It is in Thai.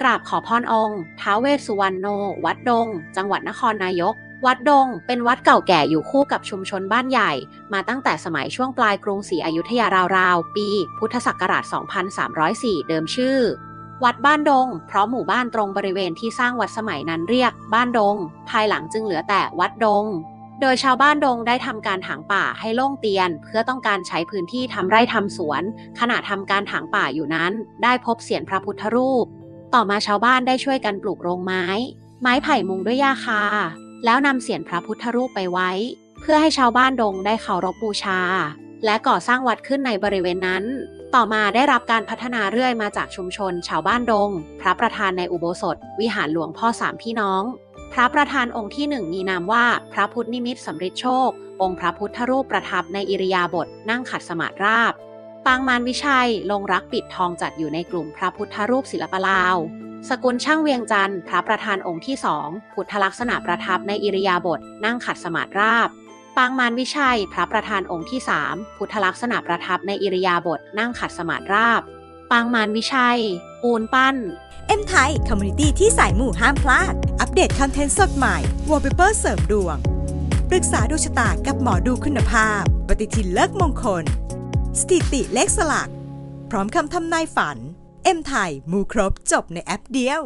กราบขอพรองค์ท้าวเวสสุวรรณโน วัดดง จังหวัดนครนายก วัดดง เป็นวัดเก่าแก่อยู่คู่กับชุมชนบ้านใหญ่ มาตั้งแต่สมัยช่วงปลายกรุงศรีอยุธยาราวๆ ปี พุทธศักราช 2304 เดิมชื่อ วัดบ้านดง เพราะหมู่บ้านตรงบริเวณที่สร้างวัดสมัยนั้นเรียก บ้านดง ภายหลังจึงเหลือแต่วัดดงโดยชาวบ้านดงได้ทำการถางป่าให้โล่งเตียน เพื่อต้องการใช้พื้นที่ทำไร่ทำสวน ขณะทำการถางป่าอยู่นั้น ได้พบเสียนพระพุทธรูป ต่อมาชาวบ้านได้ช่วยกันปลูกโรงไม้ ไม้ไผ่มุงด้วยหญ้าคา แล้วนำเสียนพระพุทธรูปไปไว้ เพื่อให้ชาวบ้านดงได้เคารพบูชา และก่อสร้างวัดขึ้นในบริเวณนั้น ต่อมาได้รับการพัฒนาเรื่อยมาจากชุมชน ชาวบ้านดง พระประธานในอุโบสถ วิหารหลวงพ่อสามพี่น้อง พระประธานองค์ที่หนึ่งมีนามว่าพระพุทธนิมิตสำริดโชค องค์พระพุทธรูปประทับในอิริยาบถนั่งขัดสมาธิราบางมารวิชัย ลงรักปิดทองจัดอยู่ในกลุ่มพระพุทธรูปศิลปลาว สกุลช่างเวียงจันทร์พระประธานองค์ที่สองพุทธลักษณะประทับในอิริยาบถนั่งขัดสมาธิราบ ปางมารวิชัย พระประธานองค์ที่สามพุทธลักษณะประทับในอิริยาบถนั่งขัดสมาธิราบ ปางมารวิชัย ปูนปั้นเอ็มไทยคอมมูนิตี้ที่สายหมู่ห้ามพลาด อัปเดตคอนเทนต์สดใหม่วอลเปเปอร์เสริมดวงปรึกษาดวงชะตากับหมอดูคุณภาพ ปฏิทินเลิกมงคล สถิติเลขสลัก พร้อมคำทำนายฝัน เอ็มไทยมูครบจบในแอปเดียว